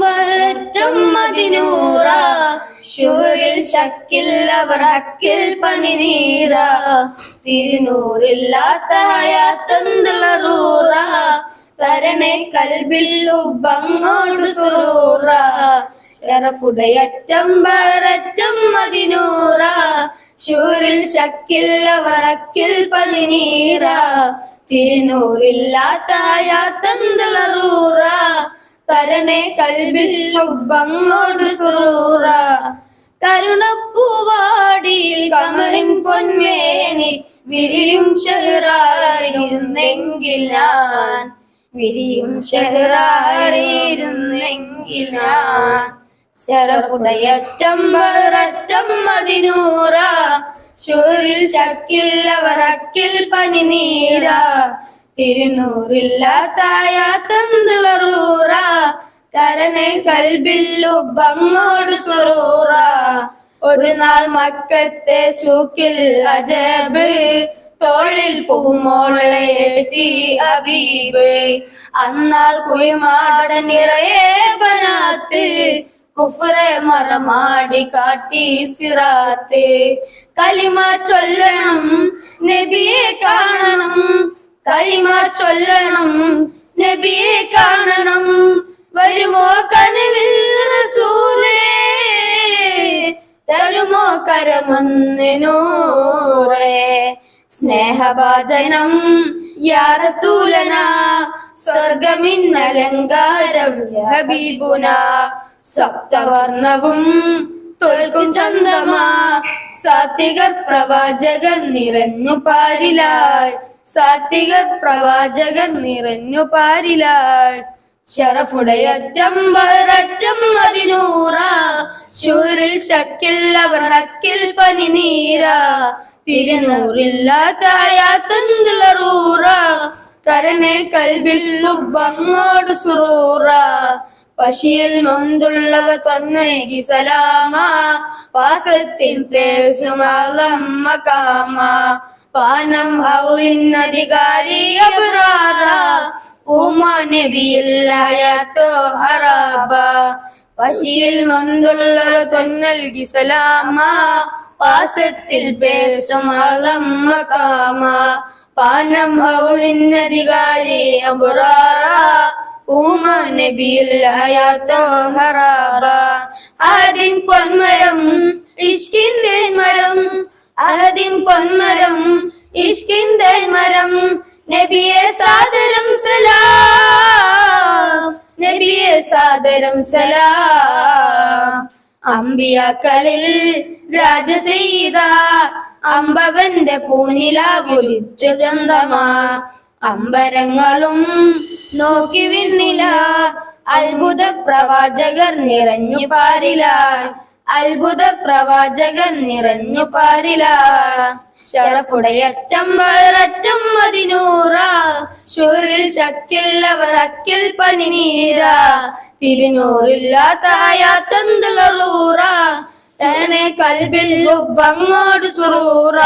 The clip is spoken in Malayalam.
വറ്റം മതിനൂറ ഷുറിൽ ശക്കിൽ അവർ ഹക്കിൽ പനിനീറ തിരുനൂറില്ലാത്ത ഹയാത്തന്തളറൂറ തരണെ കൽബിൽ ഉബങ്ങോട് സുറൂറ. ഷറഫുടയറ്റം വരറ്റം മതിനൂറ ഷൂറിൽ ശക്കിൽ അവർ ഹക്കിൽ പനിനീറ തിരുനൂറില്ലാത്ത തന്തലറൂറ. തരണെ കൽവിൽ ഉബങ്ങോട് സുറൂറ. കരുണപ്പൂവാടിയിൽ കമറിൻ പൊന്മേനി വിരിയും ഷെഹറായിരുന്നെങ്കിൽ ഞാൻ. വിരിയും ഷെഹറായിരുന്നെങ്കിൽ ഞാൻ. ശരഫുടയറ്റം വററ്റം മതിനൂറ. ഷൂരിൽ ശക്കിൽ അവർ പനി നീര തിരുനൂറില്ലാത്തായ വറൂറ. കരനെ കൽബില്ലു ബങ്ങോട് സുറൂറ ഒരു നാൾ മക്കത്തെ സൂക്കിൽ അജബ്. തോളിൽ പൂമോളേറ്റി അബീബ്. അന്നാൾ കുയിമാട നിറയെ ബനാത്ത്. കുഫറെ മറമാടി കാട്ടി സിറാത്ത്. കലിമ ചൊല്ലണം നബിയെ കാണണം. കലിമ ചൊല്ലണം നബിയെ കാണണം. വരുമോ കനവിൽ റസൂലേ? തരുമോ കരമൊന്നിനൂറേ സ്നേഹഭാജനം യാ റസൂലന. സ്വർഗമിന്നലങ്കാരം ഹബീബുന. സപ്തവർണവും തോൽക്കും ചന്ദമാ. സാത്വിക പ്രവാചകൻ നിറഞ്ഞു പാരിലായി. സാത്വിക പ്രവാചകൻ നിറഞ്ഞു പാരിലായി. ഷറഫുടയറ്റം വരറ്റം അതിനൂറ. ശൂരിൽ ശക്കിൽ അവർ പനി നീര. തിരുനൂറില്ലാത്തായ തന്തിളറൂറ കരനെ കൽബിൽ ഉബങ്ങോട് സുറൂറ. പശിയിൽ മുന്തുള്ളവ സന്നേകി സലാമ പാസത്തിൻ പേസുമളമ്മ കാമ. പാനം ഹൗലിന്നധികാരി അബ്രാറ ഉമാ നബിയില്ലായത്തോ ഹറാബ. പശിയിൽ മുന്തുള്ളവ സൊന്നൽകി സലാമ പാസത്തിൽ പേസുമളമ്മ കാമ. പാനം ഹൗലിന്നധികാരി അബ്രാറ ഉമ നബിയിൽ ഹറാബ. ആദിൻ പൊന്മരം ഇഷ്കിന്റെ മരം. ആദ്യം പൊന്മരം ഇഷ്കിന്റെ മരം. നബിയെ സാദരം സലാം. നബിയെ സാദരം സലാം. അമ്പിയാക്കളിൽ രാജസീത അമ്പവന്റെ പൂനിലാകുലിച്ചു ചന്തമാ. അമ്പരങ്ങളും നോക്കി വിണ്ണില അത്ഭുത പ്രവാചകർ നിറഞ്ഞു പാരില അത്ഭുത പ്രവാചകർ നിറഞ്ഞു പാരില ശരഫുടയറ്റം വററ്റം മതിനൂറ. ഷൂറിൽ ശക്കില്ലവർ അക്കിൽ പനിനീര. തിരുനൂറില്ലാത്തായ തന്നെ കൽബിൽ ഉബങ്ങോട് സുറൂറ.